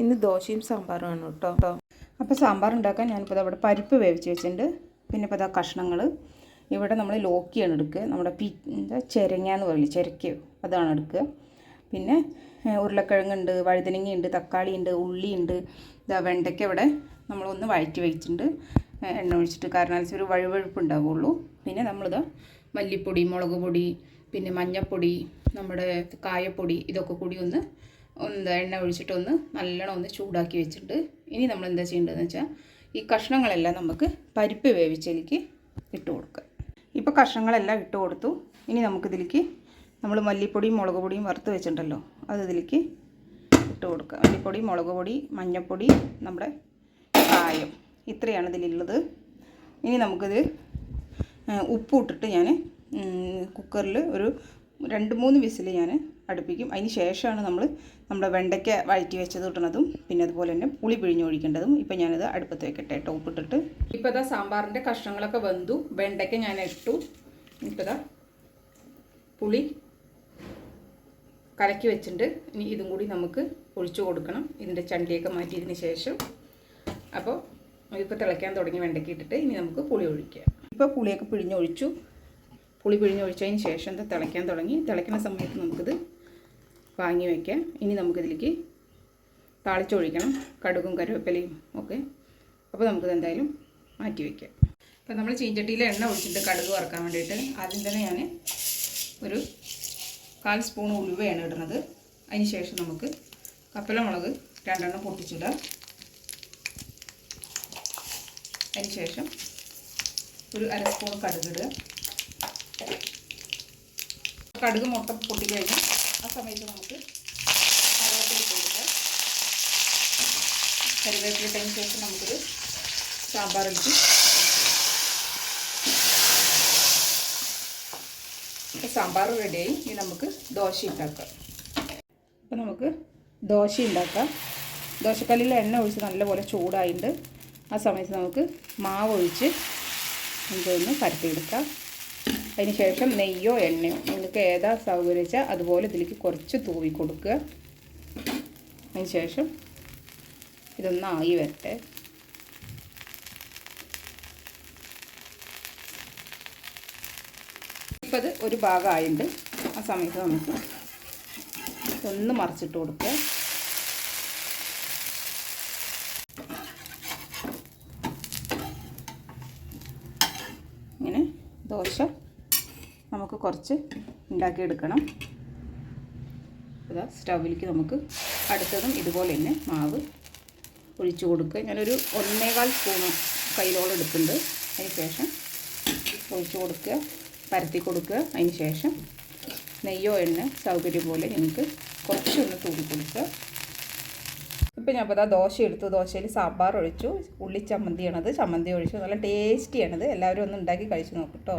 ഇന്ന് ദോശയും സാമ്പാറുമാണ് കേട്ടോ. അപ്പോൾ സാമ്പാർ ഉണ്ടാക്കാൻ ഞാനിപ്പോൾ അവിടെ പരിപ്പ് വേവിച്ച് വെച്ചിട്ടുണ്ട്. പിന്നെ ഇപ്പോൾ ഇതാ കഷ്ണങ്ങൾ ഇവിടെ നമ്മൾ ലോക്കിയാണ് എടുക്കുക. നമ്മുടെ പി എന്താ ചിരങ്ങ എന്ന് പറയില്ല ചിരക്കയോ അതാണ് എടുക്കുക. പിന്നെ ഉരുളക്കിഴങ്ങുണ്ട് വഴുതനങ്ങയുണ്ട് തക്കാളിയുണ്ട് ഉള്ളിയുണ്ട്. ഇതാ വെണ്ടയ്ക്ക ഇവിടെ നമ്മളൊന്ന് വഴറ്റി വെച്ചിട്ടുണ്ട്. എണ്ണ ഒഴിച്ചിട്ട് കാരണം ഒരു വഴുവഴുപ്പ് ഉണ്ടാവുള്ളൂ പിന്നെ നമ്മളിതാ മല്ലിപ്പൊടി മുളക് പൊടി പിന്നെ മഞ്ഞൾപ്പൊടി നമ്മുടെ കായപ്പൊടി ഇതൊക്കെ കൂടി ഒന്ന് എന്താ എണ്ണ ഒഴിച്ചിട്ടൊന്ന് നല്ലോണം ഒന്ന് ചൂടാക്കി വെച്ചിട്ട് ഇനി നമ്മൾ എന്താ ചെയ്യേണ്ടതെന്ന് വെച്ചാൽ ഈ കഷ്ണങ്ങളെല്ലാം നമുക്ക് പരിപ്പ് വേവിച്ചതിലേക്ക് ഇട്ട് കൊടുക്കുക. ഇപ്പോൾ കഷ്ണങ്ങളെല്ലാം ഇട്ട് കൊടുത്തു. ഇനി നമുക്കിതിലേക്ക് നമ്മൾ മല്ലിപ്പൊടിയും മുളക് പൊടിയും വറുത്ത് വെച്ചിട്ടുണ്ടല്ലോ അത് ഇതിലേക്ക് ഇട്ട് കൊടുക്കുക. മല്ലിപ്പൊടി മുളക് പൊടി മഞ്ഞൾപ്പൊടി നമ്മുടെ കായം ഇത്രയാണ് ഇതിലുള്ളത്. ഇനി നമുക്കിത് ഉപ്പ് ഇട്ടിട്ട് ഞാൻ കുക്കറിൽ ഒരു രണ്ട് മൂന്ന് വിസിൽ ഞാൻ അടുപ്പിക്കും. അതിന് ശേഷമാണ് നമ്മൾ നമ്മുടെ വെണ്ടയ്ക്ക വഴറ്റി വെച്ചത് ഇട്ടണതും പിന്നെ അതുപോലെ തന്നെ പുളി പിഴിഞ്ഞൊഴിക്കേണ്ടതും ഇപ്പം ഞാനത് അടുപ്പത്ത് വെക്കട്ടെ ടോപ്പ് ഇട്ടിട്ട് ഇപ്പോൾ ഇതാ സാമ്പാറിന്റെ കഷ്ണങ്ങളൊക്കെ വെന്തു. വെണ്ടയ്ക്ക ഞാൻ ഇട്ടു. ഇട്ടതാ പുളി കലക്കി വെച്ചിട്ടുണ്ട്. ഇനി ഇതും കൂടി നമുക്ക് ഒഴിച്ചു കൊടുക്കണം. ഇതിന്റെ ചണ്ടിയൊക്കെ മാറ്റിയതിന് ശേഷം. അപ്പോൾ ഇപ്പോൾ തിളയ്ക്കാൻ തുടങ്ങി വെണ്ടയ്ക്ക ഇട്ടിട്ട് ഇനി നമുക്ക് പുളി ഒഴിക്കുക ഇപ്പോൾ പുളിയൊക്കെ പിഴിഞ്ഞൊഴിച്ചു. പുളി പിഴിഞ്ഞൊഴിച്ചതിന് ശേഷം ഇത് തിളയ്ക്കാൻ തുടങ്ങി. തിളയ്ക്കുന്ന സമയത്ത് നമുക്കിത് വാങ്ങി വയ്ക്കാം ഇനി നമുക്കിതിലേക്ക് താളിച്ചൊഴിക്കണം. കടുകും കരുവേപ്പിലയും ഒക്കെ. അപ്പോൾ നമുക്കിത് എന്തായാലും മാറ്റി വയ്ക്കാം അപ്പോൾ നമ്മൾ ചീഞ്ചട്ടിയിൽ എണ്ണ ഒഴിച്ചിട്ട് കടുക് വറക്കാൻ വേണ്ടിയിട്ട് ആദ്യം തന്നെ ഞാൻ ഒരു കാൽ സ്പൂൺ ഉലുവയാണ് ഇടുന്നത്. അതിന് ശേഷം നമുക്ക് കപ്പലമുളക് രണ്ടെണ്ണം പൊട്ടിച്ചിടുക അതിന് ശേഷം ഒരു അര സ്പൂൺ കടുക് ഇടുക. കടുക് മുട്ട പൊട്ടിക്കഴിഞ്ഞാൽ ആ സമയത്ത് നമുക്ക് കറിവേപ്പില കൊടുക്കാം. കറിവേപ്പില ഇട്ടതിന് ശേഷം നമുക്കൊരു സാമ്പാറിലേക്ക് സാമ്പാർ റെഡിയായി. ഇനി നമുക്ക് ദോശ ഉണ്ടാക്കാം. അപ്പോൾ നമുക്ക് ദോശ ഉണ്ടാക്കാം. ദോശക്കല്ലിൽ എണ്ണ ഒഴിച്ച് നല്ലപോലെ ചൂടായിട്ടുണ്ട്. ആ സമയത്ത് നമുക്ക് മാവ് ഒഴിച്ച് നമുക്കൊന്ന് പരത്തിയെടുക്കാം. അതിന് ശേഷം നെയ്യോ എണ്ണയോ നിങ്ങൾക്ക് ഏതാ സൗകര്യം വെച്ചാൽ അതുപോലെ ഇതിലേക്ക് കുറച്ച് തൂവി കൊടുക്കുക. അതിന് ശേഷം ഇതൊന്ന് ആയി വരട്ടെ. ഇപ്പം അത് ഒരു ഭാഗമായിട്ടുണ്ട് ആ സമയത്ത് നമുക്ക് ഒന്ന് മറിച്ചിട്ട് കൊടുക്കുക ഇങ്ങനെ ദോശ നമുക്ക് കുറച്ച് ഉണ്ടാക്കിയെടുക്കണം. ഇതാ സ്റ്റൗവിലേക്ക് നമുക്ക് അടുത്തതും ഇതുപോലെ തന്നെ മാവ് ഒഴിച്ചു കൊടുക്കുക. ഞാനൊരു ഒന്നേകാൽ സ്പൂണ് കയ്യിലോളം എടുക്കുന്നുണ്ട് അതിന് ശേഷം ഒഴിച്ചു കൊടുക്കുക പരത്തി കൊടുക്കുക. അതിന് ശേഷം നെയ്യോ എണ്ണ സൗകര്യം പോലെ നിങ്ങൾക്ക് കുറച്ചൊന്ന് തൂടി കൊടുക്കുക. ഇപ്പം ഞാൻ ഇപ്പോൾ ദോശ എടുത്തു. ദോശയിൽ സാമ്പാർ ഒഴിച്ചു. ഉള്ളി ചമ്മന്തിയാണത്. ചമ്മന്തി ഒഴിച്ചു. നല്ല ടേസ്റ്റിയാണത്. എല്ലാവരും ഒന്ന് ഉണ്ടാക്കി കഴിച്ച് നോക്കട്ടോ